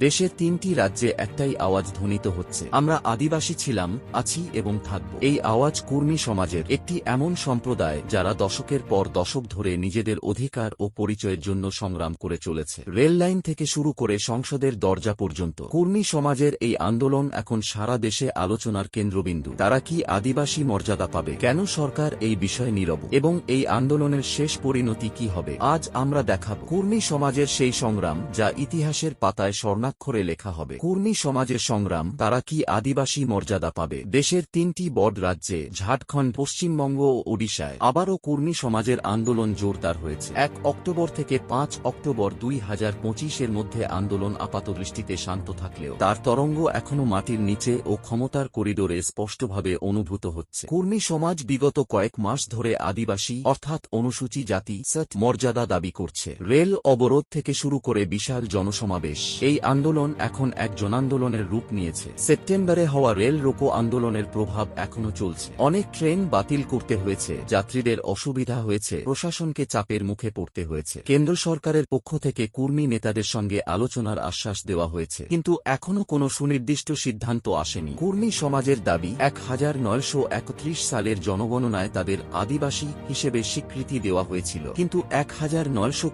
দেশের তিনটি রাজ্যে একটাই আওয়াজ ধ্বনিত হচ্ছে। আমরা আদিবাসী ছিলাম, আছি এবং থাকব। এই আওয়াজ কুর্মী সমাজের একটি এমন সম্প্রদায় যারা দশকের পর দশক ধরে নিজেদের অধিকার ও পরিচয়ের জন্য সংগ্রাম করে চলেছে। রেল লাইন থেকে শুরু করে সংসদের দরজা পর্যন্ত কুর্মী সমাজের এই আন্দোলন এখন সারা দেশে আলোচনার কেন্দ্রবিন্দু। তারা কি আদিবাসী মর্যাদা পাবে? কেন সরকার এই বিষয়ে নীরব? এবং এই আন্দোলনের শেষ পরিণতি কি হবে? আজ আমরা দেখাব কুর্মী সমাজের সেই সংগ্রাম যা ইতিহাসের পাতায় স্বর্ণাক্ষরে লেখা হবে কুর্মী সমাজের সংগ্রাম, তারা কি আদিবাসী মর্যাদা পাবে? দেশের তিনটি বড় রাজ্যে, ঝাড়খণ্ড, পশ্চিমবঙ্গ ও ওডিশায়, আবারও কুর্মী সমাজের আন্দোলন জোরদার হয়েছে। এক অক্টোবর থেকে পাঁচ অক্টোবর দুই হাজার পঁচিশের মধ্যে আন্দোলন আপাতদৃষ্টিতে শান্ত থাকলেও, তার তরঙ্গ এখনও মাটির নিচে ও ক্ষমতার করিডোরে স্পষ্টভাবে অনুভূত হচ্ছে। কুর্মী সমাজ বিগত কয়েক মাস ধরে আদিবাসী, অর্থাৎ অনুসূচি জাতি, সৎ মর্যাদা দাবি করছে। রেল অবরোধ থেকে শুরু করে বিশাল জনসমাবেশ, এই আন্দোলন এখন এক জনান্দোলনের রূপ নিয়েছে। সেপ্টেম্বরে হওয়া রেল রোকো আন্দোলনের প্রভাব এখনও চলছে। অনেক ট্রেন বাতিল করতে হয়েছে। যাত্রীদের অসুবিধা হয়েছে। প্রশাসনকে চাপের মুখে পড়তে হয়েছে। কেন্দ্র সরকারের পক্ষ থেকে কুর্মী নেতাদের সঙ্গে আলোচনার আশ্বাস দেওয়া হয়েছে। কিন্তু এখনও কোনো সুনির্দিষ্ট সিদ্ধান্ত আসেনি। কুর্মী সমাজের দাবি, এক হাজার নয়শো একত্রিশ সালের জনগণনায় তাদের আদিবাসী হিসেবে স্বীকৃতি দেওয়া হয়েছিল। কিন্তু এক হাজার নয়শো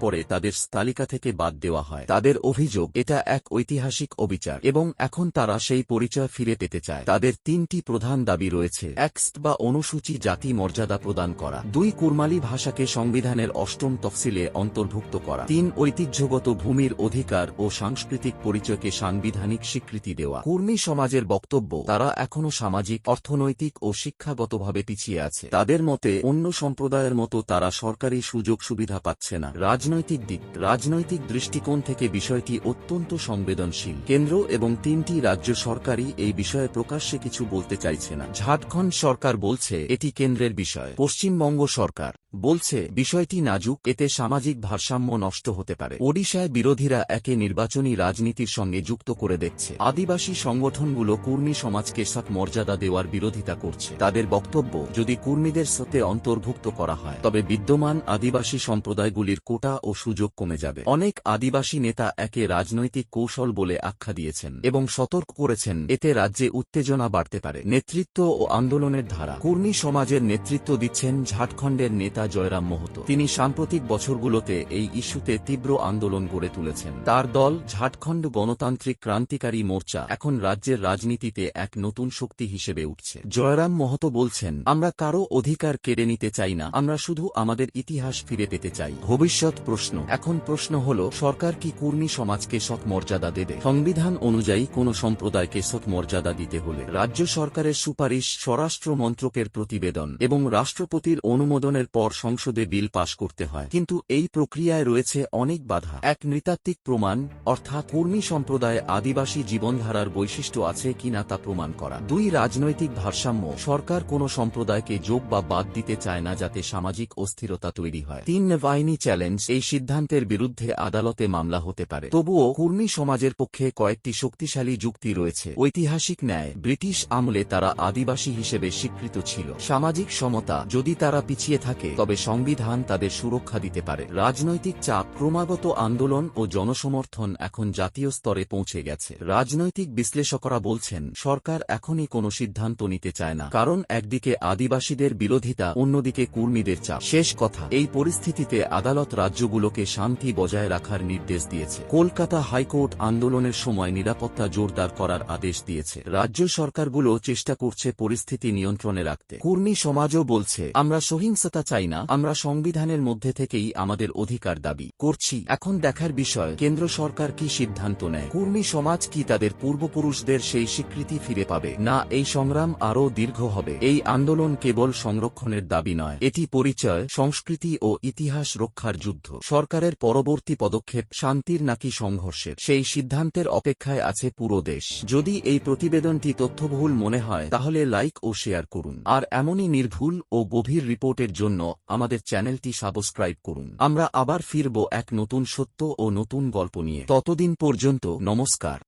পরে তাদের তালিকা থেকে বাদ দেওয়া হয়। তাদের অভিযোগ এটা এক ঐতিহাসিক অবিচার, এবং এখন তারা সেই পরিচয় ফিরে পেতে চায়। তাদের তিনটি প্রধান দাবি রয়েছে। এক্সট বা অনুসূচি জাতি মর্যাদা প্রদান করা। দুই, কুরমালি ভাষাকে সংবিধানের অষ্টম তফসিলে অন্তর্ভুক্ত করা। তিন, ঐতিহ্যগত ভূমির অধিকার ও সাংস্কৃতিক পরিচয়কে সাংবিধানিক স্বীকৃতি দেওয়া। কুর্মী সমাজের বক্তব্য, তারা এখনও সামাজিক, অর্থনৈতিক ও শিক্ষাগতভাবে পিছিয়ে আছে। তাদের মতে, অন্য সম্প্রদায়ের মতো তারা সরকারি সুযোগ সুবিধা পাচ্ছে না। রাজনৈতিক দিক, রাজনৈতিক দৃষ্টিকোণ থেকে বিষয়টি অত্যন্ত সংবেদনশীল কেন্দ্র এবং তিনটি রাজ্য সরকারই এই বিষয়ে প্রকাশ্যে কিছু বলতে চাইছে না। ঝাড়খণ্ড সরকার বলছে, এটি কেন্দ্রের বিষয়। পশ্চিমবঙ্গ সরকার বলছে, বিষয়টি নাজুক, এতে সামাজিক ভারসাম্য নষ্ট হতে পারে। ওডিশায় বিরোধীরা একে নির্বাচনী রাজনীতির সঙ্গে যুক্ত করে দেখছে। আদিবাসী সংগঠনগুলো কুর্মী সমাজকে সাত মর্যাদা দেওয়ার বিরোধিতা করছে। তাদের বক্তব্য, যদি কুর্মীদের সাথে অন্তর্ভুক্ত করা হয়, তবে বিদ্যমান আদিবাসী সম্প্রদায়গুলির কোটা ও সুযোগ কমে যাবে। অনেক আদিবাসী নেতা একে রাজনৈতিক কৌশল বলে আখ্যা দিয়েছেন এবং সতর্ক করেছেন, এতে রাজ্যে উত্তেজনা বাড়তে পারে। নেতৃত্ব ও আন্দোলনের ধারা। কুর্মী সমাজের নেতৃত্ব দিচ্ছেন ঝাড়খণ্ডের নেতা জয়রাম মোহতো। তিনি সাম্প্রতিক বছরগুলোতে এই ইস্যুতে তীব্র আন্দোলন গড়ে তুলেছেন। তার দল ঝাড়খণ্ড গণতান্ত্রিক ক্রান্তিকারী মোর্চা এখন রাজ্যের রাজনীতিতে এক নতুন শক্তি হিসেবে উঠছে। জয়রাম মোহতো বলছেন, আমরা কারও অধিকার কেড়ে নিতে চাই না। আমরা শুধু আমাদের ইতিহাস ফিরে পেতে চাই। ভবিষ্যৎ প্রশ্ন, এখন প্রশ্ন হল, সরকার কি কুর্মী সমাজকে সৎ মর্যাদা দেবে? সংবিধান অনুযায়ী কোন সম্প্রদায়কে সৎ মর্যাদা দিতে হলে রাজ্য সরকারের সুপারিশ স্বরাষ্ট্র মন্ত্রকের প্রতিবেদন এবং রাষ্ট্রপতির অনুমোদনের পর সংসদে বিল পাশ করতে হয়। কিন্তু এই প্রক্রিয়ায় রয়েছে অনেক বাধা। এক নৃতাত্ত্বিক প্রমাণ, অর্থাৎ কর্মী সম্প্রদায় আদিবাসী জীবনধারার বৈশিষ্ট্য আছে কিনা তা প্রমাণ করা। দুই রাজনৈতিক ভারসাম্য, সরকার কোন সম্প্রদায়কে যোগ বা বাদ দিতে চায় না যাতে সামাজিক অস্থিরতা তৈরি হয়। তিন, বাহিনী চ্যালেঞ্জ, এই সিদ্ধান্তের বিরুদ্ধে আদালতে মামলা হতে পারে। তবুও কর্মী সমাজের পক্ষে কয়েকটি শক্তিশালী যুক্তি রয়েছে। ঐতিহাসিক ন্যায়, ব্রিটিশ আমলে তারা আদিবাসী হিসেবে স্বীকৃত ছিল। সামাজিক সমতা, যদি তারা পিছিয়ে থাকে তবে সংবিধান তাদের সুরক্ষা দিতে পারে। রাজনৈতিক চাপ, ক্রমাগত আন্দোলন ও জনসমর্থন এখন জাতীয় স্তরে পৌঁছে গেছে। রাজনৈতিক বিশ্লেষকরা বলছেন, সরকার এখনই কোনো সিদ্ধান্ত নিতে চায় না, কারণ একদিকে আদিবাসীদের বিরোধিতা, অন্যদিকে কুর্মীদের চাপ। শেষ কথা, এই পরিস্থিতিতে আদালত রাজ্যগুলোকে শান্তি বজায় রাখার নির্দেশ দিয়েছে। কলকাতা হাইকোর্ট আন্দোলনের সময় নিরাপত্তা জোরদার করার আদেশ দিয়েছে। রাজ্য সরকারগুলো চেষ্টা করছে পরিস্থিতি নিয়ন্ত্রণে রাখতে। কুর্মী সমাজও বলছে, আমরা সহিংসতা চাই না। আমরা সংবিধানের মধ্যে থেকেই আমাদের অধিকার দাবি করছি। এখন দেখার বিষয়, কেন্দ্র সরকার কি সিদ্ধান্ত নেয়? কুর্মী সমাজ কি তাদের পূর্বপুরুষদের সেই স্বীকৃতি ফিরে পাবে? না, এই সংগ্রাম আরও দীর্ঘ হবে। এই আন্দোলন কেবল সংরক্ষণের দাবি নয়, এটি পরিচয়, সংস্কৃতি ও ইতিহাস রক্ষার যুদ্ধ। সরকারের পরবর্তী পদক্ষেপ শান্তির নাকি সংঘর্ষের? সেই সিদ্ধান্তের অপেক্ষায় আছে পুরো দেশ। যদি এই প্রতিবেদনটি তথ্যবহুল মনে হয়, তাহলে লাইক ও শেয়ার করুন। আর এমনই নির্ভুল ও গভীর রিপোর্টের জন্য আমাদের চ্যানেলটি সাবস্ক্রাইব করুন। আমরা আবার ফিরব এক নতুন সত্য ও নতুন গল্প নিয়ে। ততদিন পর্যন্ত নমস্কার।